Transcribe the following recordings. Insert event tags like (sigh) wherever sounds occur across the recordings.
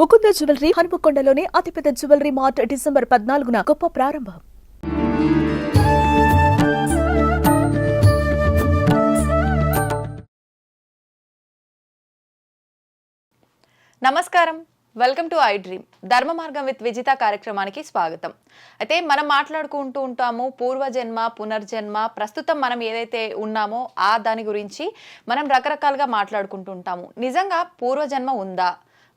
Mukunda jewellery హనుమకొండలోని అతిపెద్ద jewellery mart December పద్నాలుగున గొప్ప ప్రారంభం. నమస్కారం. Welcome to I dream. Dharma Margam with Vijitha కార్యక్రమానికి స్వాగతం. అయితే మనం మాట్లాడుకుంటూ ఉంటాము పూర్వజన్మ పునర్జన్మ ప్రస్తుతం మనం ఏదైతే ఉన్నామో ఆ దాని గురించి మనం రకరకాలుగా మాట్లాడుకుంటూ ఉంటాము. నిజంగా పూర్వజన్మ ఉందా?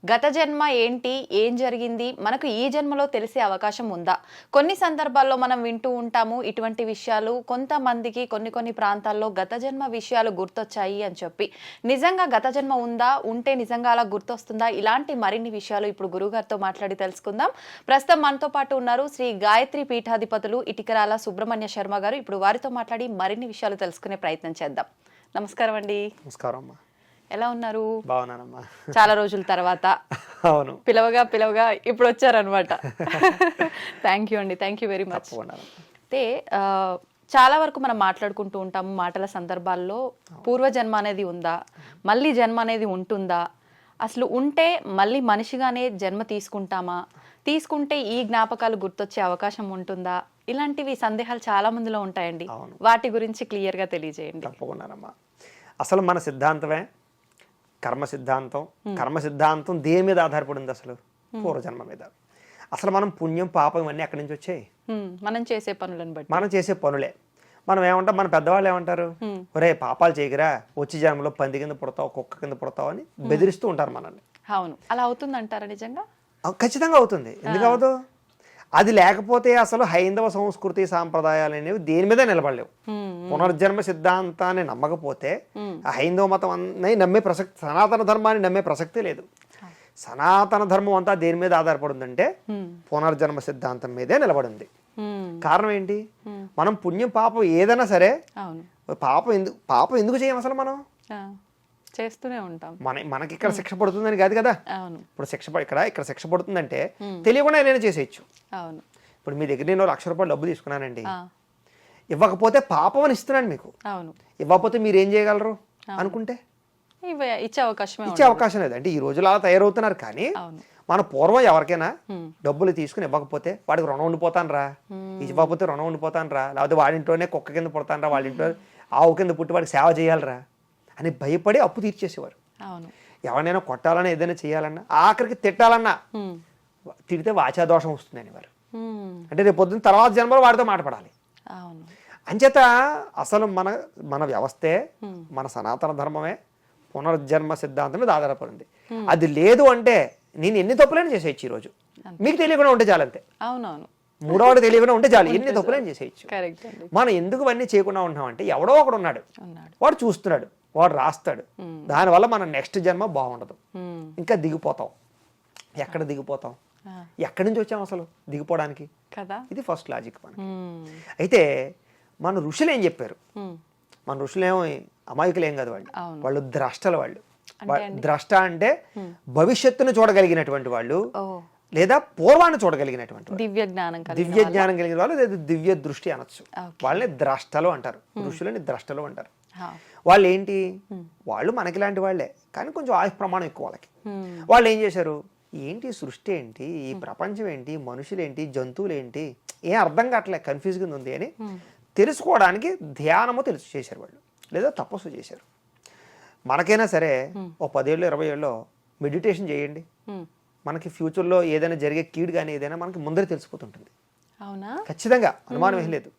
గత జన్మ ఏంటి ఏం జరిగింది మనకు ఈ జన్మలో తెలిసే అవకాశం ఉందా? కొన్ని సందర్భాల్లో మనం వింటూ ఉంటాము ఇటువంటి విషయాలు. కొంతమందికి కొన్ని కొన్ని ప్రాంతాల్లో గత జన్మ విషయాలు గుర్తొచ్చాయి అని చెప్పి. నిజంగా గత జన్మ ఉందా? ఉంటే నిజంగా అలా గుర్తొస్తుందా? ఇలాంటి మరిన్ని విషయాలు ఇప్పుడు గురుగారితో మాట్లాడి తెలుసుకుందాం. ప్రస్తుతం మనతో పాటు ఉన్నారు శ్రీ గాయత్రి పీఠాధిపతులు ఇటికరాల సుబ్రహ్మణ్య శర్మ గారు. ఇప్పుడు వారితో మాట్లాడి మరిన్ని విషయాలు తెలుసుకునే ప్రయత్నం చేద్దాం. నమస్కారం అండి. నమస్కారం అమ్మా. ఎలా ఉన్నారు? బాగున్నానమ్మా. చాలా రోజుల తర్వాత. అవును. పిలవగా పిలవగా ఇప్పుడు వచ్చారనమాట థ్యాంక్ యూ అండి. Thank you very much. అయితే చాలా వరకు మనం మాట్లాడుకుంటూ ఉంటాము మాటల సందర్భాల్లో. పూర్వజన్మ అనేది ఉందా? మళ్ళీ జన్మ అనేది ఉంటుందా? అసలు ఉంటే మళ్ళీ మనిషిగానే జన్మ తీసుకుంటామా? తీసుకుంటే ఈ జ్ఞాపకాలు గుర్తొచ్చే అవకాశం ఉంటుందా? ఇలాంటివి సందేహాలు చాలా మందిలో ఉంటాయండి. వాటి గురించి క్లియర్గా తెలియజేయండి. తప్పకుండానమ్మా అసలు మన సిద్ధాంతమే కర్మ సిద్ధాంతం కర్మ సిద్ధాంతం దేని మీద ఆధారపడింది అసలు? పూర్వజన్మ మీద. అసలు మనం పుణ్యం పాపం ఇవన్నీ ఎక్కడి నుంచి వచ్చాయి? మనం చేసే పనులను బట్టి. మనం చేసే పనులే. మనం ఏమంటాం? మన పెద్దవాళ్ళు ఏమంటారు? ఒరే పాపాలు చేయకురా వచ్చి జన్మలో పంది కింద పుడతావు కుక్క కింద పుడతావు అని బెదిరిస్తూ ఉంటారు మనల్ని. అవును. అలా అవుతుందంటారా నిజంగా? అవ్ ఖచ్చితంగా అవుతుంది. ఎందుకు అవ్వదు అది లేకపోతే అసలు హైందవ సంస్కృతి సాంప్రదాయాలు అనేవి దేని మీద నిలబడలేవు. పునర్జన్మ సిద్ధాంతాన్ని నమ్మకపోతే హైందవ మతం అన్నీ నమ్మే ప్రసక్తి సనాతన ధర్మాన్ని నమ్మే ప్రసక్తే లేదు. సనాతన ధర్మం అంతా దేని మీద ఆధారపడిందంటే పునర్జన్మ సిద్ధాంతం మీదే నిలబడింది. కారణం ఏంటి? మనం పుణ్యం పాపం ఏదైనా సరే పాపం ఎందుకు పాపం ఎందుకు చేయం అసలు మనం? చేస్తూనే ఉంటాం. మన మనకి ఇక్కడ శిక్ష పడుతుందని కాదు కదా? అవును. ఇప్పుడు శిక్ష ఇక్కడ ఇక్కడ శిక్ష పడుతుందంటే తెలియకుండా నేను చేసేయచ్చు. అవును. ఇప్పుడు మీ దగ్గర నేను లక్ష రూపాయలు డబ్బు తీసుకున్నానండి. ఇవ్వకపోతే పాపం అని ఇస్తున్నాను మీకు. అవును. ఇవ్వకపోతే మీరు ఏం చేయగలరు అనుకుంటే? ఇచ్చే అవకాశమే ఇచ్చే అవకాశం లేదు. అంటే ఈ రోజులు అలా తయారవుతున్నారు కానీ మన పూర్వం ఎవరికైనా డబ్బులు తీసుకుని ఇవ్వకపోతే వాడికి రుణం ఉండిపోతాను రా ఇవ్వకపోతే రుణం ఉండిపోతాను రా లేకపోతే వాడింట్లోనే కుక్క కింద పుడతాను రా వాళ్ళ ఇంట్లో ఆవు కింద పుట్టి వాడికి సేవ చేయాలరా. అని భయపడి అప్పు తీర్చేసేవారు. ఎవరినైనా కొట్టాలన్నా ఏదైనా చేయాలన్నా ఆఖరికి తిట్టాలన్నా తిడితే వాచాదోషం వస్తుంది అనేవారు హ్మ్, అంటే రేపు పొద్దున్న తర్వాత జన్మలో వాడితో మాట్లాడాలి అంచేత అసలు మన మన వ్యవస్థే మన సనాతన ధర్మమే పునర్జన్మ సిద్ధాంతం మీద ఆధారపడింది. అది లేదు అంటే నేను ఎన్ని తప్పులైనా చేసేయచ్చు ఈరోజు. మీకు తెలియకుండా ఉంటే చాలు అంతే. అవునవును. మూడోవాడు తెలియకుండా ఉంటే చాలు. ఎన్ని తప్పులైనా చేసేయచ్చు. మనం ఎందుకు ఇవన్నీ చేయకుండా ఉంటున్నామంటే ఎవడో ఒకడు ఉన్నాడు. వాడు చూస్తున్నాడు. వాడు రాస్తాడు. దానివల్ల మన నెక్స్ట్ జన్మ బాగుండదు. ఇంకా దిగిపోతాం. ఎక్కడ దిగిపోతాం? ఎక్కడి నుంచి వచ్చాం అసలు? దిగిపోవడానికి? కదా. ఇది ఫస్ట్ లాజిక్ మనకి. అయితే మన ఋషులు ఏం చెప్పారు? మన ఋషులేమో అమాయకులు ఏం కాదు వాళ్ళు. వాళ్ళు ద్రష్టలు వాళ్ళు. ద్రష్ట అంటే భవిష్యత్తును చూడగలిగినటువంటి వాళ్ళు లేదా పూర్వాన్ని చూడగలిగినటువంటి దివ్య జ్ఞానం కలిగిన దివ్య జ్ఞానం కలిగిన వాళ్ళు లేదా దివ్య దృష్టి అనొచ్చు. వాళ్ళని ద్రష్టలు అంటారు. ఋషులని ద్రష్టలు అంటారు. వాళ్ళు ఏంటి వాళ్ళు మనకి లాంటి వాళ్ళే. కానీ కొంచెం ఆయుష్ ప్రమాణం ఎక్కువ వాళ్ళకి. వాళ్ళు ఏం చేశారు? ఏంటి సృష్టి ఏంటి? ఈ ప్రపంచం ఏంటి? మనుషులు ఏంటి జంతువులు ఏంటి? ఏం అర్థం కావట్లే కన్ఫ్యూజ్గా ఉంది అని తెలుసుకోవడానికి ధ్యానము తెలుసు చేశారు వాళ్ళు. లేదా తపస్సు చేశారు. మనకైనా సరే ఓ పదేళ్ళు ఇరవై ఏళ్ళు మెడిటేషన్ చేయండి. మనకి ఫ్యూచర్లో ఏదైనా జరిగే కీడు కానీ ఏదైనా మనకి ముందరే తెలిసిపోతుంటుంది. అవునా? ఖచ్చితంగా. అనుమానం ఏం లేదు.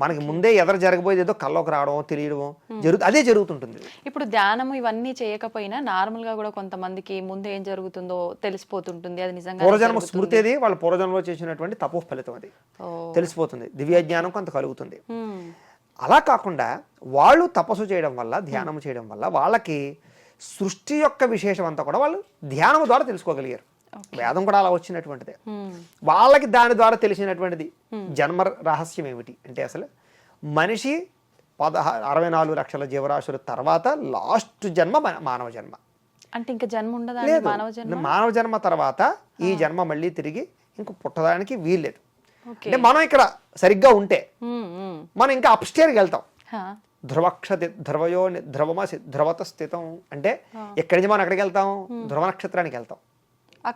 మనకి ముందే ఎదరు జరగబోయేది ఏదో కల్లోకి రావడం తెలియడం జరుగు అదే జరుగుతుంటుంది. ఇప్పుడు ధ్యానం ఇవన్నీ చేయకపోయినా నార్మల్గా కూడా కొంతమందికి ముందు ఏం జరుగుతుందో తెలిసిపోతుంటుంది. అది నిజంగా పూర్వజన్మ స్మృతి అది వాళ్ళ పూర్వజన్మలో చేసినటువంటి తపో ఫలితం అది. తెలిసిపోతుంది. దివ్య జ్ఞానం కొంత కలుగుతుంది. అలా కాకుండా వాళ్ళు తపస్సు చేయడం వల్ల ధ్యానం చేయడం వల్ల వాళ్ళకి సృష్టి యొక్క విశేషం అంతా కూడా వాళ్ళు ధ్యానం ద్వారా తెలుసుకోగలిగారు. వేదం కూడా అలా వచ్చినటువంటిదే. వాళ్ళకి దాని ద్వారా తెలిసినటువంటిది జన్మ రహస్యం ఏమిటి? అంటే అసలు మనిషి పదహా అరవై నాలుగు లక్షల జీవరాశుల తర్వాత లాస్ట్ జన్మ మన- మానవ జన్మ. అంటే ఇంకా జన్మ ఉండదా? మానవ జన్మ? మానవ జన్మ తర్వాత ఈ జన్మ మళ్ళీ తిరిగి ఇంక పుట్టడానికి వీల్లేదు అంటే మనం ఇక్కడ సరిగ్గా ఉంటే. మనం ఇంకా అప్స్టేర్కి వెళ్తాం. హా, ధ్రువక్షతి ధ్రువయో ధ్రువమ ధ్రువత స్థితం. అంటే ఎక్కడి నుంచి మనం ఎక్కడికి వెళ్తాం? ధ్రువ నక్షత్రానికి వెళ్తాం.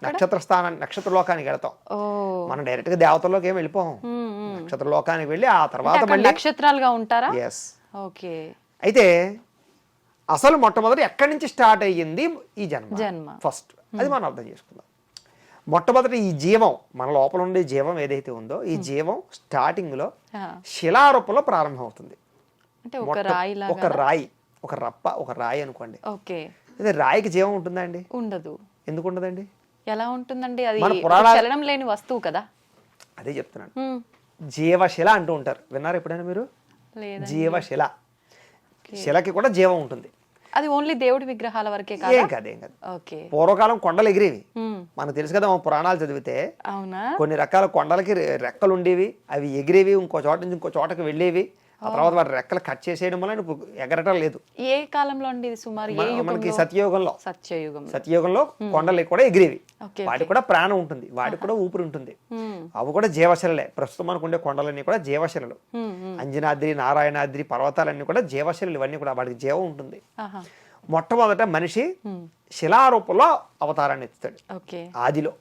నక్షత్ర స్థానాన్ని నక్షత్ర లోకానికి వెళ్తాం మనం డైరెక్ట్గా దేవతల్లోకి ఏం వెళ్ళిపోం. నక్షత్ర లోకానికి వెళ్ళి ఆ తర్వాత మళ్ళీ నక్షత్రాలుగా ఉంటారా? Yes okay. అయితే అసలు మొట్టమొదటి ఎక్కడి నుంచి స్టార్ట్ అయ్యింది ఈ జన్మ? జన్మ. ఫస్ట్ అది మనం అర్థం చేసుకుందాం. మొట్టమొదటి ఈ జీవం మన లోపల ఉండే జీవం ఏదైతే ఉందో ఈ జీవం స్టార్టింగ్లో శిలారూపంలో ప్రారంభం అవుతుంది అంటే ఒక రాయి ఒక లాగా రాయి ఒక రప్ప ఒక రాయి అనుకోండి. అదే రాయికి జీవం ఉంటుందా అండి? ఉండదు. ఎందుకు ఉండదండి? ఎలా ఉంటుందండి? అది చలనం లేని వస్తువు కదా. అదే చెప్తున్నాను. జీవశిల అంటూ ఉంటారు. విన్నారు ఎప్పుడైనా మీరు? జీవశిల. శిలకి కూడా జీవం ఉంటుంది. అది ఓన్లీ దేవుడి విగ్రహాల వరకే ఏం కాదా కాదు ఏం కాదు. పూర్వకాలం కొండలు ఎగిరేవి. మనకు తెలుసు కదా పురాణాలు చదివితే అవునా? కొన్ని రకాల కొండలకి రెక్కలు ఉండేవి అవి ఎగిరేవి ఇంకో చోట నుంచి ఇంకో చోటకి వెళ్ళేవి. ఆ తర్వాత వాటి రెక్కలు కట్ చేసేయడం వల్ల ఇప్పుడు ఎగరటం లేదు. ఏ కాలంలో అండి ఇది సుమారు? ఏ మనకి యుగంలో? సత్యయుగంలో. సత్యయుగం సత్యయుగంలో కొండలు కూడా ఎగిరేవి. వాటికి కూడా ప్రాణం ఉంటుంది. వాటికి కూడా ఊపిరి ఉంటుంది. అవి కూడా జీవశలలే. ప్రస్తుతం మనకు ఉండే కొండలన్నీ కూడా జీవశలలు. అంజనాద్రి నారాయణాద్రి పర్వతాలన్నీ కూడా జీవశలలు. ఇవన్నీ కూడా వాటికి జీవం ఉంటుంది. మొట్టమొదట మనిషి. శిలారూపంలో అవతారాన్ని ఎత్తుతాడు. ఓకే. ఆదిలో.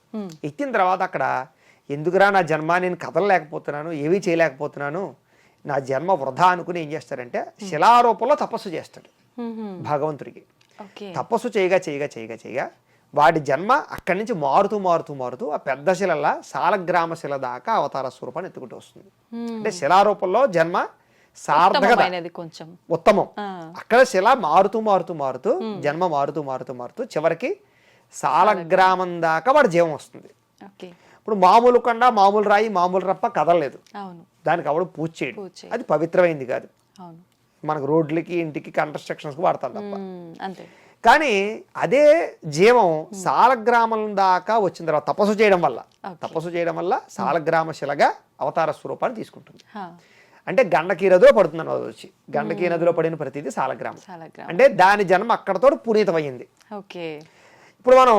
ఎత్తిన తర్వాత అక్కడ ఎందుకురా నా జన్మ? నేను కదలలేకపోతున్నాను ఏమీ చేయలేకపోతున్నాను. నా జన్మ వృధా అనుకుని ఏం చేస్తాడంటే శిలారూపంలో తపస్సు చేస్తాడు. భగవంతుడికి. తపస్సు చేయగా చేయగా చేయగా చేయగా వాడి జన్మ అక్కడి నుంచి మారుతూ మారుతూ మారుతూ ఆ పెద్ద శిలల సాలగ్రామ శిల దాకా అవతార స్వరూపాన్ని ఎత్తుకుంటూ వస్తుంది. అంటే శిలారూపంలో జన్మ సార్థకత. ఉత్తమమైనది కొంచెం. ఉత్తమం. అక్కడ శిల మారుతూ మారుతూ మారుతూ జన్మ మారుతూ మారుతూ మారుతూ చివరికి సాలగ్రామం దాకా వాడి జీవం వస్తుంది. ఇప్పుడు మామూలు కొండ మామూలు రాయి మామూలు రప్ప కదలలేదు. దానికి అవడు పూజ చేయడు. అది పవిత్రమైంది కాదు. మనకు రోడ్లకి ఇంటికి కన్స్ట్రక్షన్స్కి వాడతాం తప్ప. అంతే. కానీ అదే జీవం సాలగ్రామం దాకా వచ్చిన తర్వాత తపస్సు చేయడం వల్ల. తపస్సు చేయడం వల్ల సాలగ్రామ శిలగా అవతార స్వరూపాన్ని తీసుకుంటుంది. అంటే గండకీ నదిలో పడుతుంది అన్నది వచ్చి గండకీ నదిలో పడిన ప్రతిదీ సాలగ్రామం. అంటే దాని జన్మ అక్కడతో పునీతమైంది ఓకే. ఇప్పుడు మనం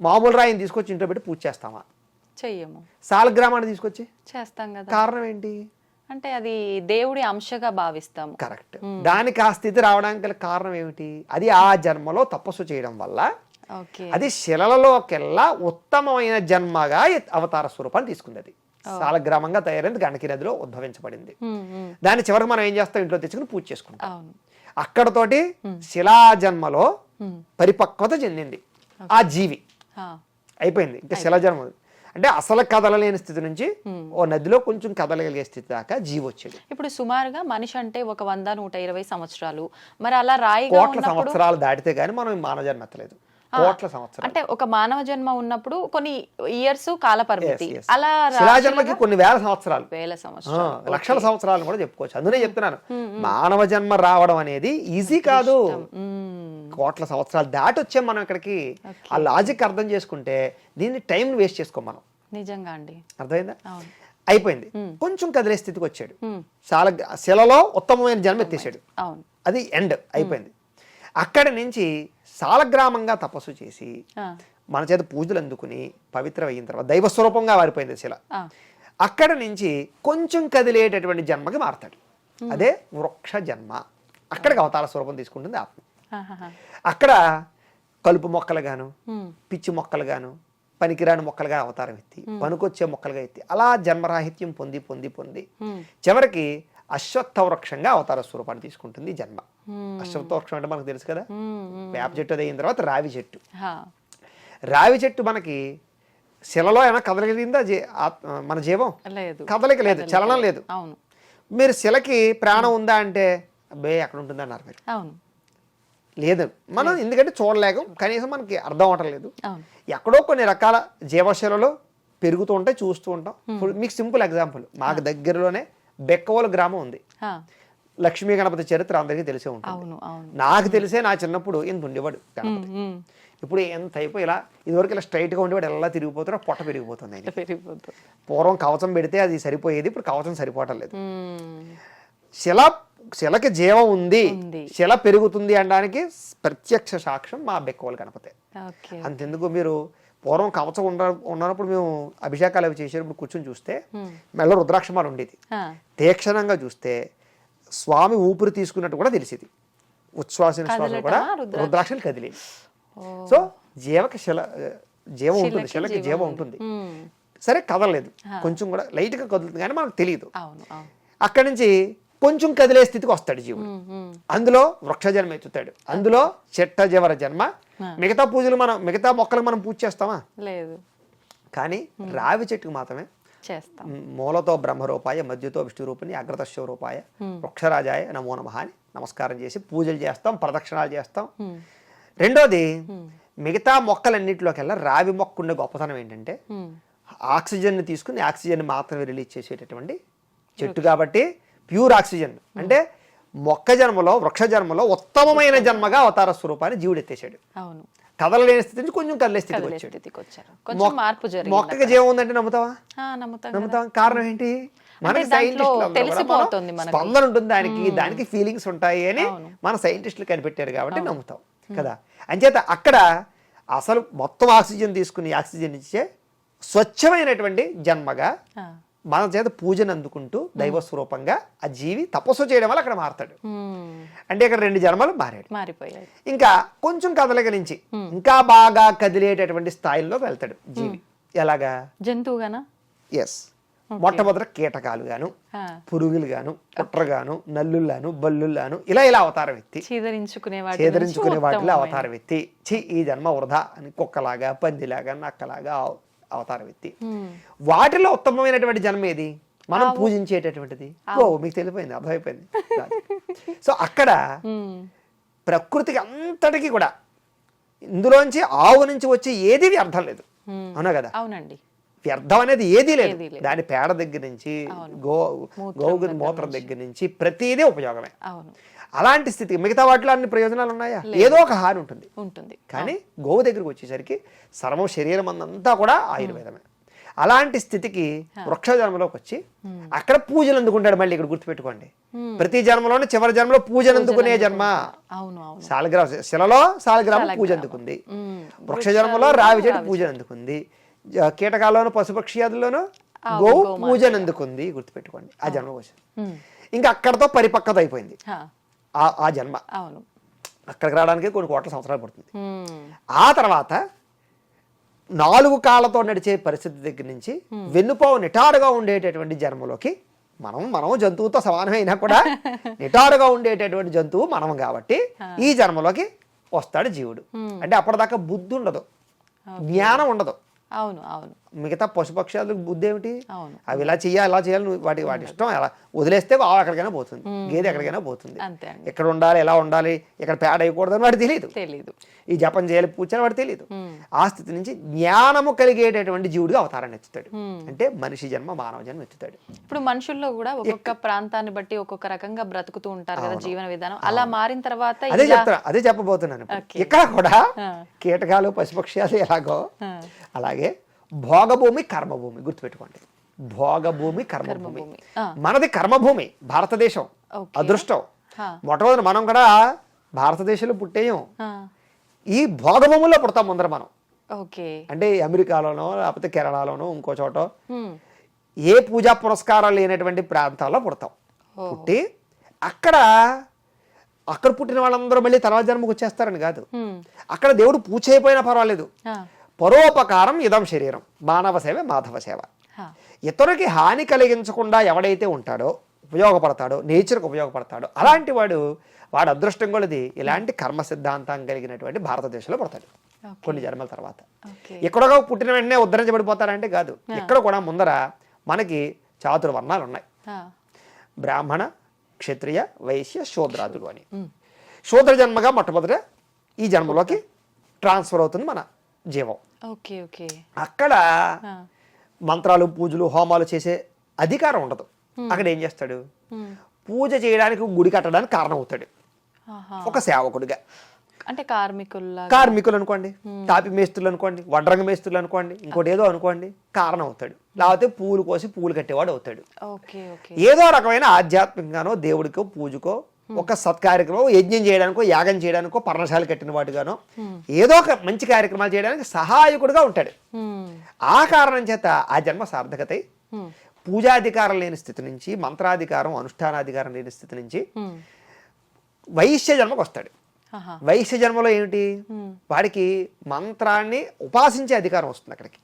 మామూలు రాయిని తీసుకొచ్చి ఇంట్లో పెట్టి పూజ చేస్తామా చెయ్యము. సాలగ్రామాన్ని తీసుకొచ్చి? చేస్తాం కదా. కారణం ఏంటి? అంటే అది దేవుడి అంశగా భావిస్తాము. కరెక్ట్. దానికి ఆ స్థితి రావడానికి గల కారణం ఏమిటి? అది ఆ జన్మలో తపస్సు చేయడం వల్ల అది శిలలలోకెల్లా ఉత్తమమైన జన్మగా అవతార స్వరూపాన్ని తీసుకుంది అది సాలగ్రామంగా తయారైంది గండకి నదిలో ఉద్భవించబడింది. దాని చివరికి మనం ఏం చేస్తాం? ఇంట్లో తెచ్చుకుని పూజ చేసుకుంటాం. అక్కడతోటి శిలా జన్మలో. పరిపక్వత చెందింది. ఆ జీవి. అయిపోయింది. ఇంకా శిలా జన్మ అంటే అసలు కదలలేని స్థితి నుంచి ఓ నదిలో కొంచెం కదలగలిగే స్థితి దాకా జీవి వచ్చేది. ఇప్పుడు సుమారుగా మనిషి అంటే ఒక వంద నూట ఇరవై సంవత్సరాలు. మరి అలా రాయిగా కోట్ల సంవత్సరాలు దాటితే గానీ మనం మానవ జన్మ ఎత్తలేదు. కోట్ల సంవత్సరాలు. అంటే ఒక మానవ జన్మ ఉన్నప్పుడు కొన్ని ఇయర్స్ కాల పరిమితి. అలా శిలాజన్మకి కొన్ని వేల సంవత్సరాలు. వేల సంవత్సరాలు. లక్షల సంవత్సరాలు కూడా చెప్పుకోవచ్చు. అందునే చెప్తున్నాను. మానవ జన్మ రావడం అనేది ఈజీ కాదు. కోట్ల సంవత్సరాలు దాటి వచ్చాం మనం ఇక్కడికి. ఆ లాజిక్ అర్థం చేసుకుంటే దీన్ని టైం వేస్ట్ చేసుకోం మనం. నిజంగా అండి. అర్థమైందా? అయిపోయింది. కొంచెం కదిలే స్థితికి వచ్చాడు. చాలా శిలలో ఉత్తమమైన జన్మ ఎత్తేసాడు అది ఎండ్ అయిపోయింది. అక్కడి నుంచి సాలగ్రామంగా తపస్సు చేసి మన చేత పూజలు అందుకుని పవిత్రం అయిన తర్వాత దైవ స్వరూపంగా మారిపోయింది శిల. అక్కడ నుంచి కొంచెం కదిలేటటువంటి జన్మకి మారతాడు. అదే వృక్ష జన్మ. అక్కడికి అవతార స్వరూపం తీసుకుంటుంది ఆత్మ. అక్కడ కలుపు మొక్కలుగాను మ్మ్. పిచ్చి మొక్కలుగాను పనికిరాని మొక్కలుగా అవతారం ఎత్తి పనికొచ్చే మొక్కలుగా ఎత్తి అలా జన్మరాహిత్యం పొంది పొంది పొంది. చివరికి అశ్వత్థ వృక్షంగా అవతార స్వరూపాన్ని తీసుకుంటుంది జన్మ. అశ్వత్థ వృక్షం అంటే మనకు తెలుసు కదా. వేప చెట్టు అది అయిన తర్వాత రావి చెట్టు. రావి చెట్టు మనకి శిలలో ఏమైనా కదలగలిగిందా మన జీవం? కదలిక లేదు చలనం లేదు. మీరు శిలకి ప్రాణం ఉందా అంటే అబ్బే అక్కడ ఉంటుంది అన్నారు మీరు లేదు. మనం ఎందుకంటే చూడలేక కనీసం మనకి అర్థం అవటం లేదు. అవును. ఎక్కడో కొన్ని రకాల జీవశిలలో పెరుగుతూ ఉంటాయి చూస్తూ ఉంటాం. ఇప్పుడు మీకు సింపుల్ ఎగ్జాంపుల్. మాకు దగ్గరలోనే బెక్కవోలు గ్రామం ఉంది. లక్ష్మీ గణపతి చరిత్ర అందరికీ తెలిసే ఉంటుంది. నాకు తెలిసే నా చిన్నప్పుడు ఇంత ఉండేవాడు గణపతి. ఇప్పుడు ఎంత అయిపోయి ఇలా ఇదివరకు ఇలా స్ట్రైట్గా ఉండేవాడు. ఎలా తిరిగిపోతున్నా పొట్ట పెరిగిపోతుంది ఆయన. పూర్వం కవచం పెడితే అది సరిపోయేది ఇప్పుడు కవచం సరిపోవటం లేదు. శిల శిలకి జీవం ఉంది. శిల పెరుగుతుంది అనడానికి ప్రత్యక్ష సాక్ష్యం మా బెక్కవోలు గణపతే. అంతెందుకు మీరు పూర్వం కవచం ఉన్న ఉన్నప్పుడు మేము అభిషేకాలు అవి చేసేటప్పుడు కూర్చొని చూస్తే. మెల్ల రుద్రాక్షమాలు ఉండేది. తీక్షణంగా చూస్తే స్వామి ఊపిరి తీసుకున్నట్టు కూడా తెలిసేది. ఉచ్ఛ్వాస నిశ్వాసాలు కూడా? రుద్రాక్షలు కదిలేవి. సో జీవకి శిల జీవం ఉంటుంది శిలకి జీవం. ఉంటుంది. సరే కదలలేదు. కొంచెం కూడా లైట్గా కదులుతుంది కానీ మనకు తెలియదు అక్కడి నుంచి కొంచెం కదిలే స్థితికి వస్తాడు జీవుడు. అందులో వృక్ష జన్మ ఎత్తుతాడు అందులో చెట్ట జీవర జన్మ. మిగతా పూజలు మనం మిగతా మొక్కలకు మనం పూజ చేస్తామా? లేదు. కానీ రావి చెట్టుకు మాత్రమే. చేస్తాం. మూలతో బ్రహ్మరూపాయ మధ్యతో విష్ణు రూపిణి అగ్రతశివ రూపాయ వృక్షరాజాయ నమో నమః అని నమస్కారం చేసి పూజలు చేస్తాం ప్రదక్షిణాలు చేస్తాం. రెండోది మిగతా మొక్కలన్నింటిలోకెల్లా రావి మొక్క ఉండే గొప్పతనం ఏంటంటే. ఆక్సిజన్ తీసుకుని ఆక్సిజన్ మాత్రమే రిలీజ్ చేసేటటువంటి చెట్టు. కాబట్టి ప్యూర్ ఆక్సిజన్. అంటే మొక్క జన్మలో వృక్ష జన్మలో ఉత్తమమైన జన్మగా అవతార స్వరూపాన్ని జీవుడు ఎత్తేసాడు. అవును. కదలలేని స్థితి నుంచి కొంచెం కదిలే స్థితికి వచ్చాడు. మార్పు మొక్కకి జీవం ఉందంటే నమ్ముతావా? నమ్ముతాం కారణం ఏంటి? మనకి తెలిసిపోతుంది. స్పందన ఉంటుంది దానికి దానికి ఫీలింగ్స్ ఉంటాయి అని. మన సైంటిస్టులు కనిపెట్టారు కాబట్టి నమ్ముతాం కదా. అంచేత అక్కడ అసలు మొత్తం ఆక్సిజన్ తీసుకుని ఆక్సిజన్ ఇచ్చే స్వచ్ఛమైనటువంటి జన్మగా. మన చేత పూజను అందుకుంటూ దైవ స్వరూపంగా ఆ జీవి తపస్సు చేయడం వల్ల అక్కడ మారతాడు. అంటే ఇక్కడ రెండు జన్మలు మారాడు. మారిపోయాయి. ఇంకా కొంచెం కదలిక నుంచి ఇంకా బాగా కదిలేటటువంటి స్థాయిలో వెళ్తాడు జీవి. ఎలాగా? జంతువుగానా? ఎస్ మొట్టమొదట కీటకాలు గాను. పురుగులు గాను కుట్రగాను నల్లుల్లాను బల్లుల్లాను ఇలా ఇలా అవతారం ఎత్తి చీదరించుకునే వాటిలో అవతారం చి ఈ జన్మ వృధా అని కుక్కలాగా పందిలాగా నక్కలాగా అవతారం ఎత్తి మ్మ్. వాటిలో ఉత్తమమైనటువంటి జన్మ ఏది? మనం పూజించేటటువంటిది. ఓ మీకు తెలిపోయింది అర్థమైపోయింది. (laughs) సో అక్కడ. ప్రకృతికి అంతటికి కూడా ఇందులోంచి ఆవు నుంచి వచ్చే ఏది వ్యర్థం లేదు. అవునా కదా? అవునండి. వ్యర్థం అనేది ఏదీ లేదు. దాని పేడ దగ్గర నుంచి గో గోగు మూత్రం దగ్గర నుంచి ప్రతిదీ ఉపయోగమే. అలాంటి స్థితి మిగతా వాటిలో అన్ని ప్రయోజనాలు ఉన్నాయా? ఏదో ఒక హాని ఉంటుంది. ఉంటుంది. కానీ గోవు దగ్గరికి వచ్చేసరికి సర్వం శరీరం అంతా కూడా ఆయుర్వేదమే. అలాంటి స్థితికి వృక్ష జన్మలోకి వచ్చి అక్కడ పూజలు అందుకుంటాడు మళ్ళీ ఇక్కడ గుర్తుపెట్టుకోండి. ప్రతి జన్మలోనే చివరి జన్మలో పూజలు అందుకునే జన్మ. సాలగ్రామ శిలలో సాలగ్రామం పూజ అందుకుంది. వృక్ష జన్మలో రావి చెట్టు పూజ అందుకుంది. కీటకాల్లోనూ పశుపక్ష్యాదుల్లోనూ గోవు పూజను అందుకుంది గుర్తుపెట్టుకోండి. ఆ జన్మ కోసం. ఇంకా అక్కడతో పరిపక్వత అయిపోయింది. ఆ ఆ జన్మ. అవును. అక్కడికి రావడానికి కొన్ని కోట్ల సంవత్సరాలు పడుతుంది. ఆ తర్వాత నాలుగు కాళ్ళతో నడిచే పరిస్థితి దగ్గర నుంచి వెన్నుపావు నిటారుగా ఉండేటటువంటి జన్మలోకి మనం మనం జంతువుతో సమానమైనా కూడా (laughs) నిటారుగా ఉండేటటువంటి జంతువు మనం కాబట్టి ఈ జన్మలోకి వస్తాడు జీవుడు. అంటే అప్పటిదాకా బుద్ధి ఉండదు. జ్ఞానం ఉండదు. అవును అవును. మిగతా పశుపక్షాలకు బుద్ధి ఏమిటి? అవి ఇలా చెయ్యాలి అలా చేయాలి వాటి వాటి ఇష్టం. ఎలా వదిలేస్తే ఆవు ఎక్కడికైనా పోతుంది. గేదె ఎక్కడికైనా పోతుంది. ఎక్కడ ఉండాలి ఎలా ఉండాలి ఇక్కడ పేడ వేయకూడదని వాడికి తెలియదు తెలీదు. ఈ జపం చేయాలి పూజ చేయాలి వాడికి తెలియదు ఆ స్థితి నుంచి జ్ఞానము కలిగేటటువంటి జీవుడిగా అవతారాన్ని ఎత్తుతాడు అంటే మనిషి జన్మ మానవ జన్మ ఎత్తుతాడు ఇప్పుడు మనుషుల్లో కూడా ఒక్కొక్క ప్రాంతాన్ని బట్టి ఒక్కొక్క రకంగా బ్రతుకుతూ ఉంటారు కదా జీవన విధానం. అలా మారిన తర్వాత అదే ఇలా- చెప్తాను అదే చెప్పబోతున్నాను. ఇక్కడ కూడా. కీటకాలు పశుపక్ష్యాలు ఎలాగో. అలాగే భోగభూమి కర్మభూమి గుర్తుపెట్టుకోండి భోగభూమి కర్మభూమి. మనది కర్మభూమి భారతదేశం. అదృష్టం. మొట్టమొదటి మనం కూడా భారతదేశంలో పుట్టేయం. ఈ భోగభూముల్లో పుడతాం ముందర మనం అంటే అమెరికాలోనో లేకపోతే కేరళలోనో ఇంకో చోట. ఏ పూజా పురస్కారాలు లేనటువంటి ప్రాంతాల్లో పుడతాం పుట్టి అక్కడ అక్కడ పుట్టిన వాళ్ళందరూ మళ్ళీ తర్వాత జన్మకు వచ్చేస్తారని కాదు. అక్కడ దేవుడు పూజ చేయకపోయినా పర్వాలేదు. పరోపకారం ఇదం శరీరం మానవ సేవ మాధవ సేవ. ఆ. ఇతరులకి హాని కలిగించకుండా ఎవడైతే ఉంటాడో ఉపయోగపడతాడో నేచర్కి ఉపయోగపడతాడో అలాంటి వాడు వాడు అదృష్టం కొలది ఇలాంటి కర్మ సిద్ధాంతం కలిగినటువంటి భారతదేశంలో పడతాడు. కొన్ని జన్మల తర్వాత. ఎక్కడో పుట్టిన వెంటనే ఉద్ధరించబడిపోతాడంటే కాదు. ఇక్కడ కూడా ముందర మనకి చాతుర్వర్ణాలు ఉన్నాయి. బ్రాహ్మణ క్షత్రియ వైశ్య శూద్రాదులు అని. శూద్ర జన్మగా మొట్టమొదట ఈ జన్మలోకి ట్రాన్స్ఫర్ అవుతుంది మన జీవం. Okay okay. అక్కడ. మంత్రాలు పూజలు హోమాలు చేసే అధికారం ఉండదు. అక్కడ ఏం చేస్తాడు. పూజ చేయడానికి గుడి కట్టడానికి కారణం అవుతాడు. ఒక సేవకుడిగా. అంటే కార్మికుల్లా కార్మికులు అనుకోండి తాపి మేస్తులు అనుకోండి వడ్రంగ మేస్తులు అనుకోండి ఇంకోటి ఏదో అనుకోండి కారణం అవుతాడు లేకపోతే పూలు కోసి పూలు కట్టేవాడు అవుతాడు. ఏదో రకమైన ఆధ్యాత్మికంగానో దేవుడికో పూజకో ఒక సత్కార్యక్రమం యజ్ఞం చేయడానికో యాగం చేయడానికో పర్ణశాల కట్టిన వాటిగానో ఏదో ఒక మంచి కార్యక్రమాలు చేయడానికి సహాయకుడిగా ఉంటాడు. ఆ కారణం చేత ఆ జన్మ సార్థకత. పూజాధికారం లేని స్థితి నుంచి మంత్రాధికారం అనుష్ఠానాధికారం లేని స్థితి నుంచి. వైశ్య జన్మకు వస్తాడు. వైశ్య జన్మలో ఏమిటి వాడికి మంత్రాన్ని ఉపాసించే అధికారం వస్తుంది అక్కడికి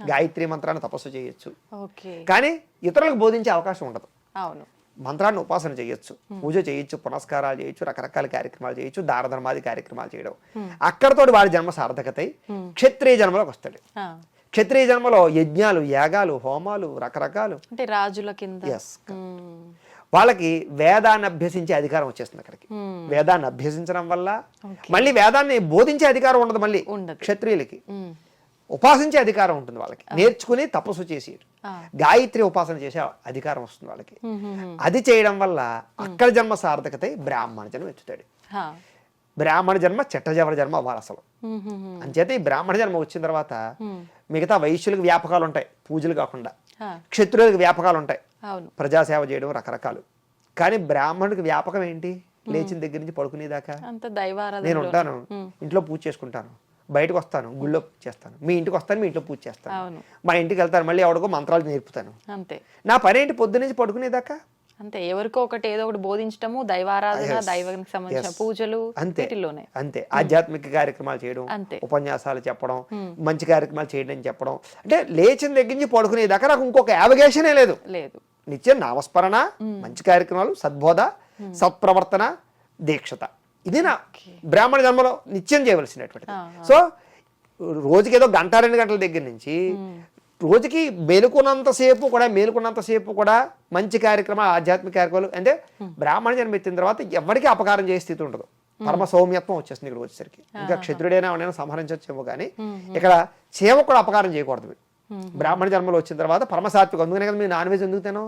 గాయత్రి మంత్రాన్ని తపస్సు చేయొచ్చు కానీ ఇతరులకు బోధించే అవకాశం ఉండదు అవును మంత్రాన్ని ఉపాసన చేయొచ్చు. పూజ చేయొచ్చు పునస్కారాలు చేయొచ్చు రకరకాల కార్యక్రమాలు చేయొచ్చు దాన ధర్మాది కార్యక్రమాలు చేయడం. అక్కడతోటి వాడి జన్మ సార్థకతై క్షత్రియ జన్మలోకి వస్తాడు. క్షత్రియ జన్మలో యజ్ఞాలు యాగాలు హోమాలు రకరకాలు. అంటే రాజుల కింద. వాళ్ళకి వేదాన్ని అభ్యసించే అధికారం వచ్చేస్తుంది అక్కడికి. వేదాన్ని అభ్యసించడం వల్ల మళ్ళీ వేదాన్ని బోధించే అధికారం ఉండదు మళ్ళీ. క్షత్రియులకి. ఉపాసించే అధికారం ఉంటుంది వాళ్ళకి. నేర్చుకుని తపస్సు చేసి. గాయత్రి ఉపాసన చేసే అధికారం వస్తుంది వాళ్ళకి. అది చేయడం వల్ల అక్కడ జన్మ సార్థకతై బ్రాహ్మణ జన్మ ఎత్తుతాడు. బ్రాహ్మణ జన్మ చెట్టజవర జన్మ అవ్వాలి అసలు. అంచేత ఈ బ్రాహ్మణ జన్మ వచ్చిన తర్వాత మిగతా వైశ్యులకు వ్యాపకాలు ఉంటాయి పూజలు కాకుండా. క్షత్రులకు వ్యాపకాలు ఉంటాయి. ప్రజాసేవ చేయడం రకరకాలు. కానీ బ్రాహ్మణుడికి వ్యాపకం ఏంటి? లేచిన దగ్గర నుంచి పడుకునేదాకా? నేను ఉంటాను. ఇంట్లో పూజ చేసుకుంటాను. బయటకు వస్తాను గుళ్ళో పూజ చేస్తాను. మీ ఇంటికి వస్తాను మీ ఇంట్లో పూజ చేస్తాను. మా ఇంటికి వెళ్తాను మళ్ళీ ఎవడికో మంత్రాలు నేర్పుతాను. అంతే. నా పని ఏంటి? పొద్దు నుంచి పడుకునేదాకా? అంతే. ఎవరికో ఒకటి ఏదో ఒకటి బోధించటము దైవారాధన. దైవానికి సంబంధించిన. పూజలు అంతే. అంతే. ఆధ్యాత్మిక కార్యక్రమాలు చేయడం అంతే. ఉపన్యాసాలు చెప్పడం మంచి కార్యక్రమాలు చేయడం అని చెప్పడం. అంటే లేచిన దగ్గర నుంచి పడుకునేదాకా నాకు ఇంకొక యావగేషనే లేదు. లేదు. నిత్యం నామస్మరణ మంచి కార్యక్రమాలు సద్బోధ సత్ప్రవర్తన దీక్షత. ఇది నా బ్రాహ్మణ జన్మలో నిత్యం చేయవలసినటువంటిది. సో రోజుకి ఏదో గంట రెండు గంటల దగ్గర నుంచి రోజుకి మేలుకున్నంతసేపు కూడా మేలుకున్నంతసేపు కూడా మంచి కార్యక్రమాలు ఆధ్యాత్మిక కార్యక్రమాలు అంటే బ్రాహ్మణ జన్మ ఎత్తిన తర్వాత ఎవరికి అపకారం చేసే స్థితి ఉండదు. పరమ సౌమ్యత్వం వచ్చేస్తుంది ఇక్కడ వచ్చేసరికి. ఇంకా క్షత్రుడైనా ఎవరైనా సంహరించవచ్చేమో కానీ ఇక్కడ చేవ కూడా అపకారం చేయకూడదు. బ్రాహ్మణ జన్మలో వచ్చిన తర్వాత పరమసాత్విక. అందుకనే కదా మీరు నాన్ వెజ్ ఎందుకు తినాం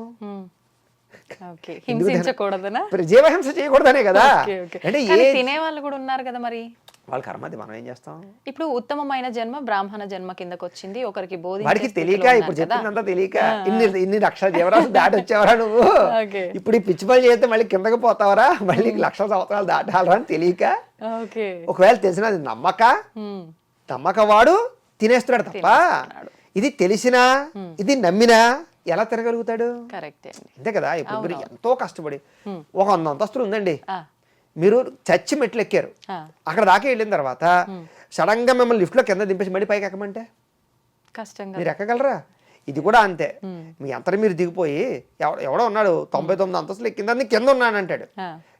హింసించకూడదనా? జీవహింస చేయకూడదనే కదా. అంటే తినే వాళ్ళు కూడా ఉన్నారు కదా మరి. వాళ్ళ కర్మది మనం ఏం చేస్తాం? ఇప్పుడు ఉత్తమమైన జన్మ బ్రాహ్మణ జన్మ కిందకి వచ్చింది ఒకరికి బోధించే వాడికి తెలియక ఇప్పుడు. చెప్పిందంతా తెలియక ఇన్ని ఇన్ని లక్షల జీవరాశి దాటి వచ్చేవరా నువ్వు. ఇప్పుడు ఈ పిచ్చి పని చేస్తే మళ్ళీ కిందకి పోతావరా? మళ్ళీ లక్షల సంవత్సరాలు దాటాలరా అని తెలియక? ఒకవేళ నమ్మక ఉమ్. నమ్మక? వాడు తినేస్తున్నాడు తప్ప? ఇది తెలిసినా? ఇది నమ్మినా? ఎలా తిరగలుగుతాడు కరెక్టే అంతే కదా ఇప్పుడు మీరు ఎంతో కష్టపడి ఒక వంద అంతస్తులు ఉందండి మీరు చచ్చి మెట్లు ఎక్కారు అక్కడ దాకా వెళ్ళిన తర్వాత సడన్గా మిమ్మల్ని లిఫ్ట్లో కింద దింపేసి మళ్ళీ పైకి ఎక్కమంటే? కష్టంగా మీరు ఎక్కగలరా? ఇది కూడా అంతే. మీ అంతటి మీరు దిగిపోయి ఎవ- ఎవడో ఉన్నాడు తొంభై తొమ్మిది అంతస్తులు ఎక్కిందని కింద ఉన్నాను అంటాడు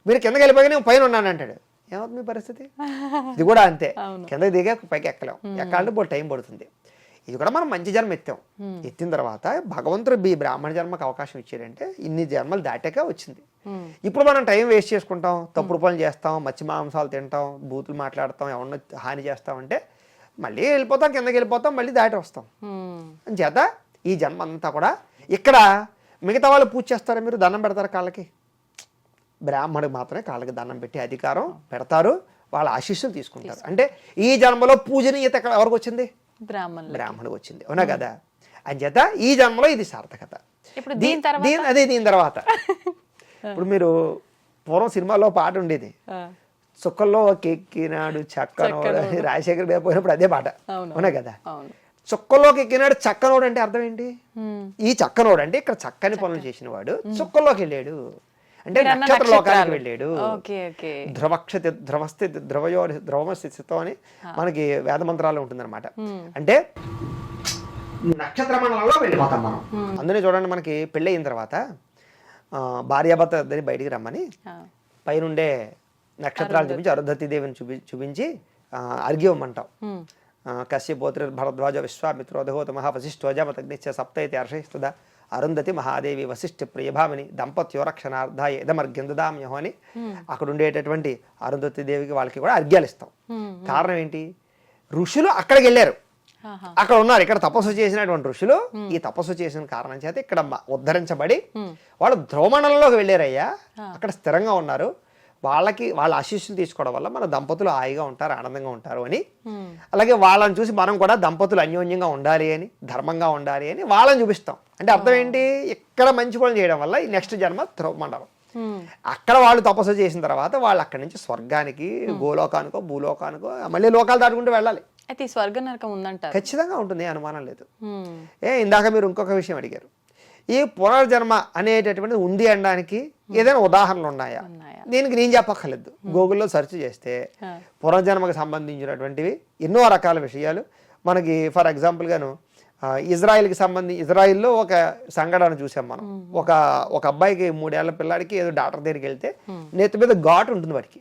మీరు కిందకి వెళ్ళిపోయి నేను పైన ఉన్నాను అంటాడు ఏమవుతుంది మీ పరిస్థితి? (laughs) ఇది కూడా అంతే. కిందకి దిగా పైకి ఎక్కలేం. ఎక్కాలంటే టైం పడుతుంది. ఇది కూడా మనం మంచి జన్మ ఎత్తాం. ఎత్తిన తర్వాత భగవంతుడు ఈ బ్రాహ్మణ జన్మకు అవకాశం ఇచ్చాడంటే ఇన్ని జన్మలు దాటాక వచ్చింది. ఇప్పుడు మనం టైం వేస్ట్ చేసుకుంటాం తప్పుడు పనులు చేస్తాం మత్స్య మాంసాలు తింటాం బూతులు మాట్లాడతాం ఎవరినో హాని చేస్తాం అంటే మళ్ళీ వెళ్ళిపోతాం కిందకి వెళ్ళిపోతాం మళ్ళీ దాటి వస్తాం. చేత ఈ జన్మ అంతా కూడా ఇక్కడ మిగతా వాళ్ళు పూజ చేస్తారా మీరు? దండం పెడతారా కాళ్ళకి? బ్రాహ్మణుడికి మాత్రమే కాళ్ళకి దండం పెట్టి అధికారం పెడతారు వాళ్ళ ఆశీస్సులు తీసుకుంటారు. అంటే ఈ జన్మలో పూజనీయత ఎక్కడ ఎవరికి వచ్చింది? బ్రాహ్మణులు బ్రాహ్మణుడికి వచ్చింది. అవునా కదా? అని చేత ఈ జన్మలో ఇది సార్థకత. ఇప్పుడు దీని తర్వాత? దీని అదే దీని తర్వాత. (laughs) ఇప్పుడు మీరు పూర్వం సినిమాలో పాట ఉండేది. చుక్కల్లో కెక్కినాడు చక్కనోడు రాజశేఖర్ గారు పోయినప్పుడు అదే పాట. అవును. కదా? చుక్కల్లోకి ఎక్కినాడు చక్కనోడు అంటే అర్థం ఏంటి. ఈ చక్కనోడు అంటే ఇక్కడ చక్కని పనులు చేసిన వాడు చుక్కల్లోకి వెళ్ళాడు. అంటే నక్షత్ర లోకానికి. వెళ్ళాడు. ధ్రువక్షతి ధ్రువస్థితి ధ్రువయో ధ్రువమస్థితితో అని మనకి వేద మంత్రాల్లో ఉంటుందన్నమాట. అంటే నక్షత్ర మండలంలో వెళ్ళిపోతాం మనం. అందునే చూడండి మనకి పెళ్ళి అయిన తర్వాత భార్యాభర్త ఇద్దరిని బయటికి రమ్మని పైనుండే నక్షత్రాలు చూపించి అరుంధతి. దేవిని చూపి చూపించి అర్ఘ్యమంటాం. కశ్యపోత్రి భరద్వాజ విశ్వామిత్రోదహోత మహావశిష్ఠోజామతగ్నిశ్చ సప్తైతే అర్షయిస్తుద అరుంధతి మహాదేవి వశిష్ఠ ప్రియభామిని దంపత్యోరక్షణార్థాయ ఇదమర్ఘ్యం దదామ్యహో అని అక్కడ ఉండేటటువంటి అరుంధతి దేవికి వాళ్ళకి కూడా అర్ఘ్యాలు ఇస్తాం. కారణం ఏంటి? ఋషులు అక్కడికి వెళ్ళారు. అక్కడ ఉన్నారు. ఇక్కడ తపస్సు చేసినటువంటి ఋషులు. ఈ తపస్సు చేసిన కారణం చేత ఇక్కడ ఉద్ధరించబడి వాళ్ళు ధ్రువమండలంలోకి వెళ్ళారయ్యా. అక్కడ స్థిరంగా ఉన్నారు. వాళ్ళకి వాళ్ళ ఆశీస్సులు తీసుకోవడం వల్ల మన దంపతులు హాయిగా ఉంటారు ఆనందంగా ఉంటారు అని. అలాగే వాళ్ళని చూసి మనం కూడా దంపతులు అన్యోన్యంగా ఉండాలి అని ధర్మంగా ఉండాలి అని వాళ్ళని చూపిస్తాం. అంటే అర్థం ఏంటి? ఇక్కడ మంచి పనులు చేయడం వల్ల ఈ నెక్స్ట్ జన్మ ధ్రువమండలం ఉమ్. అక్కడ వాళ్ళు తపస్సు చేసిన తర్వాత వాళ్ళు అక్కడి నుంచి స్వర్గానికి గోలోకానికో భూలోకానికో మళ్ళీ లోకాలు దాటుకుంటూ వెళ్ళాలి. అయితే ఈ స్వర్గ నరకం ఉందంటారు. ఖచ్చితంగా ఉంటుంది అనుమానం లేదు. ఏ ఇందాక మీరు ఇంకొక విషయం అడిగారు. ఈ పునర్జన్మ అనేటటువంటిది ఉంది అనడానికి ఏదైనా ఉదాహరణలు ఉన్నాయా? దీనికి నేను చెప్పక్కర్లేదు. గూగుల్లో సెర్చ్ చేస్తే పునర్జన్మకు సంబంధించినటువంటివి ఎన్నో రకాల విషయాలు. మనకి ఫర్ ఎగ్జాంపుల్ గాను ఆ, ఇజ్రాయిల్కి సంబంధించి ఇజ్రాయిల్లో ఒక సంఘటన చూసాం మనం. ఒక ఒక అబ్బాయికి మూడేళ్ళ పిల్లాడికి ఏదో డాక్టర్ దగ్గరికి వెళ్తే నెత్తి మీద ఘాటు ఉంటుంది వాడికి.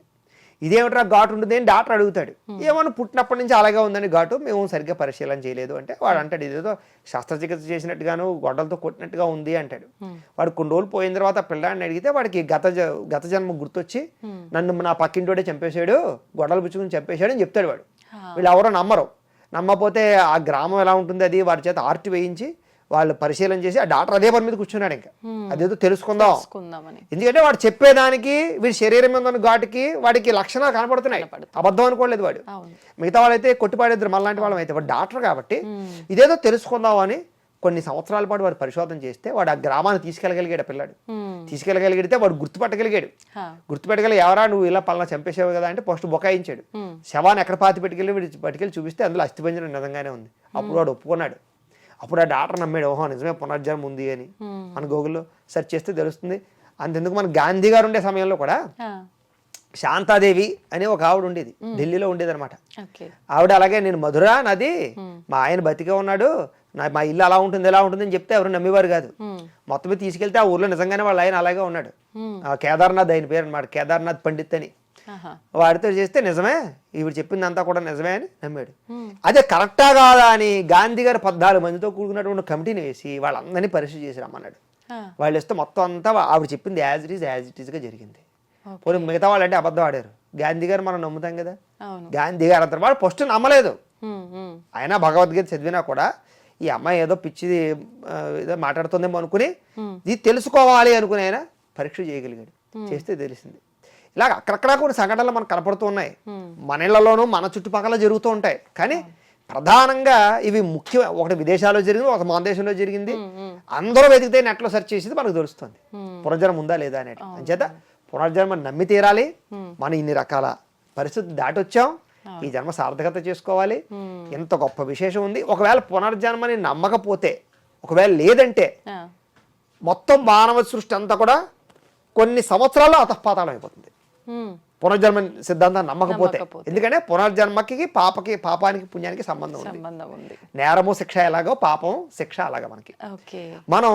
ఇదేమిట్రా ఘాటు ఉంటుంది అని డాక్టర్ అడుగుతాడు. ఏమన్నా పుట్టినప్పటి నుంచి అలాగే ఉందని ఘాటు మేము సరిగ్గా పరిశీలన చేయలేదు అంటే వాడు అంటాడు ఇదేదో శస్త్రచికిత్స చేసినట్టుగాను గొడ్డలతో కొట్టినట్టుగా ఉంది అంటాడు. వాడు కొన్ని రోజులు పోయిన తర్వాత పిల్లాడిని అడిగితే వాడికి గత గత జన్మ గుర్తొచ్చి నన్ను నా పక్కింటోడే చంపేశాడు గొడ్డలు పుచ్చుకుని చంపేశాడు అని చెప్తాడు వాడు. వీళ్ళు ఎవరో నమ్మరు. నమ్మపోతే ఆ గ్రామం ఎలా ఉంటుంది అది? వారి చేత ఆర్టి వేయించి వాళ్ళు పరిశీలన చేసి ఆ డాక్టర్ అదే పని మీద కూర్చున్నాడు ఇంకా. అదేదో తెలుసుకుందాం. ఎందుకంటే వాడు చెప్పేదానికి వీడి శరీరం మీద ఉన్న ఘాటుకి వాడికి లక్షణాలు కనపడుతున్నాయి. అబద్ధం అనుకోలేదు వాడు. మిగతా వాళ్ళైతే కొట్టిపాడేద్దరు మళ్ళాంటి వాళ్ళం అయితే. వాడు డాక్టర్ కాబట్టి ఇదేదో తెలుసుకుందాం అని కొన్ని సంవత్సరాల పాటు వాడు పరిశోధన చేస్తే వాడు ఆ గ్రామాన్ని తీసుకెళ్ళగలిగాడు పిల్లాడు. తీసుకెళ్ళగలిగితే వాడు గుర్తుపట్టగలిగాడు. గుర్తుపెట్టగలి ఎవరా నువ్వు ఇలా పలానా చంపేసావు కదా అంటే ఫస్ట్ బొకాయించాడు. శవాన్ని ఎక్కడ పాతి పెట్టుకెళ్ళి వీడు పట్టుకెళ్ళి చూపిస్తే అందులో అస్థిపంజరం నిజంగానే ఉంది. అప్పుడు వాడు ఒప్పుకున్నాడు. అప్పుడు ఆ డాక్టర్ నమ్మాడు ఓహో నిజమే పునర్జన్మ ఉంది అని. మన గూగుల్లో సెర్చ్ చేస్తే తెలుస్తుంది. అంతెందుకు మన గాంధీ గారు ఉండే సమయంలో కూడా. శాంతాదేవి అనే ఒక ఆవిడ ఉండేది. ఢిల్లీలో ఉండేది అనమాట ఆవిడ అలాగే నేను మధుర నాది మా ఆయన బతికే ఉన్నాడు నా మా ఇల్లు అలా ఉంటుంది ఎలా ఉంటుంది అని చెప్తే ఎవరు నమ్మేవారు కాదు. మొత్తం తీసుకెళ్తే ఆ ఊర్లో నిజంగానే వాళ్ళ ఆయన అలాగే ఉన్నాడు. ఆ కేదార్నాథ్ ఆయన పేరు అనమాట కేదార్నాథ్ పండిత్ అని. వాడితో చేస్తే నిజమే ఈవిడ చెప్పిందంతా కూడా నిజమే అని నమ్మాడు. అదే కరెక్టా కాదా అని గాంధీ గారు పద్నాలుగు మందితో కూడుకున్నటువంటి కమిటీని వేసి వాళ్ళందరినీ పరిశీలి చేసి రమ్మన్నాడు. వాళ్ళు ఇస్తే మొత్తం అంతా ఆవిడ చెప్పింది as it is as it ఈజ్గా జరిగింది. పోనీ మిగతా వాళ్ళు అంటే అబద్ధం ఆడారు. గాంధీ గారు మనం నమ్ముతాం కదా. గాంధీ గారు అంటారు వాడు ఫస్ట్ నమ్మలేదు. మ్మ్, మ్మ్. ఆయన భగవద్గీత చదివినా కూడా ఈ అమ్మాయి ఏదో పిచ్చిది ఏదో మాట్లాడుతుందేమో అనుకుని ఇది తెలుసుకోవాలి అనుకుని ఆయన పరీక్ష చేయగలిగాడు. చేస్తే తెలిసింది. ఇలాగ అక్కడక్కడ కొన్ని సంఘటనలు మనకు కనపడుతూ ఉన్నాయి. మన ఇళ్ళలోనూ మన చుట్టుపక్కల జరుగుతూ ఉంటాయి. కానీ ప్రధానంగా ఇవి ముఖ్య ఒకటి విదేశాల్లో జరిగింది ఒక మన దేశంలో జరిగింది. అందరూ వెతికితే నెట్లో సెర్చ్ చేసేది మనకు తెలుస్తుంది పునర్జన్మ ఉందా లేదా అనేది. అంచేత పునర్జన్మ నమ్మి తీరాలి. మనం ఇన్ని రకాల పరిస్థితి దాటొచ్చాం. ఈ జన్మ సార్థకత చేసుకోవాలి. ఎంత గొప్ప విశేషం ఉంది. ఒకవేళ పునర్జన్మని నమ్మకపోతే ఒకవేళ లేదంటే. మొత్తం మానవ సృష్టి అంతా కూడా కొన్ని సంవత్సరాల్లో అతఃపాతాళం అయిపోతుంది. పునర్జన్మ సిద్ధాంతం నమ్మకపోతే. ఎందుకంటే పునర్జన్మకి పాపకి పాపానికి పుణ్యానికి సంబంధం ఉంది. నేరము శిక్ష ఎలాగో పాపం శిక్ష అలాగా మనకి. మనం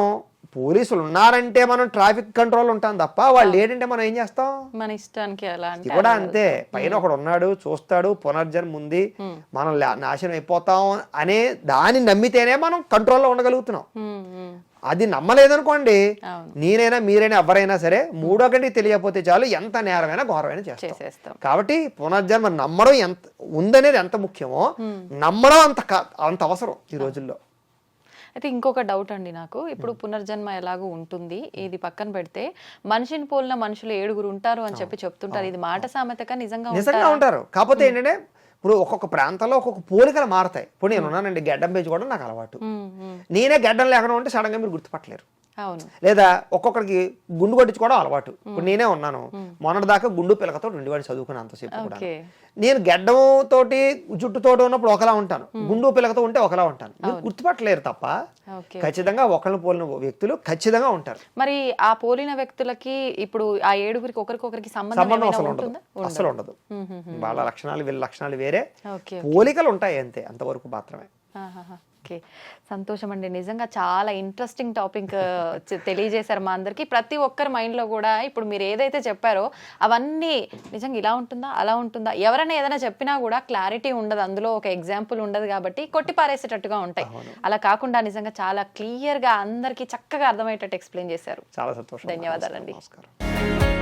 పోలీసులు ఉన్నారంటే మనం ట్రాఫిక్ కంట్రోల్ ఉంటాం తప్ప వాళ్ళు లేడంటే మనం ఏం చేస్తాం? మన ఇష్టానికి ఇది కూడా అంతే. పైన ఒకడు ఉన్నాడు చూస్తాడు పునర్జన్మ ఉంది. మనం నాశనం అయిపోతాం అనే దాన్ని నమ్మితేనే మనం కంట్రోల్లో ఉండగలుగుతున్నాం. అది నమ్మలేదనుకోండి. నేనైనా మీరైనా ఎవరైనా సరే మూడో కంటికి తెలియకపోతే చాలు ఎంత నేరమైనా ఘోరమైనా చేస్తాం. కాబట్టి పునర్జన్మ నమ్మడం ఎంత ఉందనేది ఎంత ముఖ్యమో నమ్మడం అంత అంత అవసరం ఈ రోజుల్లో. అయితే ఇంకొక డౌట్ అండి నాకు. ఇప్పుడు పునర్జన్మ ఎలాగో ఉంటుంది? ఇది పక్కన పెడితే మనిషిని పోలిన మనుషులు ఏడుగురు ఉంటారు అని చెప్పి చెప్తుంటారు. ఇది మాట సామెతగా నిజంగా నిజంగా? ఉంటారు? కాకపోతే ఏంటంటే ఇప్పుడు ఒక్కొక్క ప్రాంతంలో ఒక్కొక్క పోలికలు మారతాయి. ఇప్పుడు నేను ఉన్నానండి గడ్డం పెంచుకోవడం నాకు అలవాటు. నేనే గడ్డం లేకుండా ఉంటే సడన్గా మీరు గుర్తుపట్టలేరు. లేదా ఒక్కొక్కరికి గుండు కొట్టించుకోవడం అలవాటు. ఇప్పుడు నేనే ఉన్నాను. మొన్నటి దాకా గుండు పిలకతో రెండువాడిని చదువుకున్నాను అంతసేపు కూడా నేను గడ్డం తోటి జుట్టుతోటి ఉన్నప్పుడు ఒకలా ఉంటాను. గుండు పిలకతో ఉంటే ఒకలా ఉంటాను. గుర్తుపట్టలేరు తప్ప ఖచ్చితంగా ఒకరిని పోలిన వ్యక్తులు ఖచ్చితంగా ఉంటారు. మరి ఆ పోలిన వ్యక్తులకి ఇప్పుడు ఆ ఏడుగురికి ఒకరికొకరికి సంబంధం అసలు ఉండదు. అసలు ఉండదు. వాళ్ళ లక్షణాలు వీళ్ళ లక్షణాలు వేరే. పోలికలు ఉంటాయి అంతే అంతవరకు మాత్రమే. ఓకే. సంతోషం అండి నిజంగా చాలా ఇంట్రెస్టింగ్ టాపిక్ తెలియజేశారు మా అందరికి. ప్రతి ఒక్కరి మైండ్లో కూడా ఇప్పుడు మీరు ఏదైతే చెప్పారో అవన్నీ నిజంగా ఇలా ఉంటుందా అలా ఉంటుందా? ఎవరైనా ఏదైనా చెప్పినా కూడా క్లారిటీ ఉండదు. అందులో ఒక ఎగ్జాంపుల్ ఉండదు కాబట్టి కొట్టి పారేసేటట్టుగా ఉంటాయి. అలా కాకుండా నిజంగా చాలా క్లియర్గా అందరికీ చక్కగా అర్థమయ్యేటట్టు ఎక్స్ప్లెయిన్ చేశారు. చాలా సంతోషం. ధన్యవాదాలండి. నమస్కారం.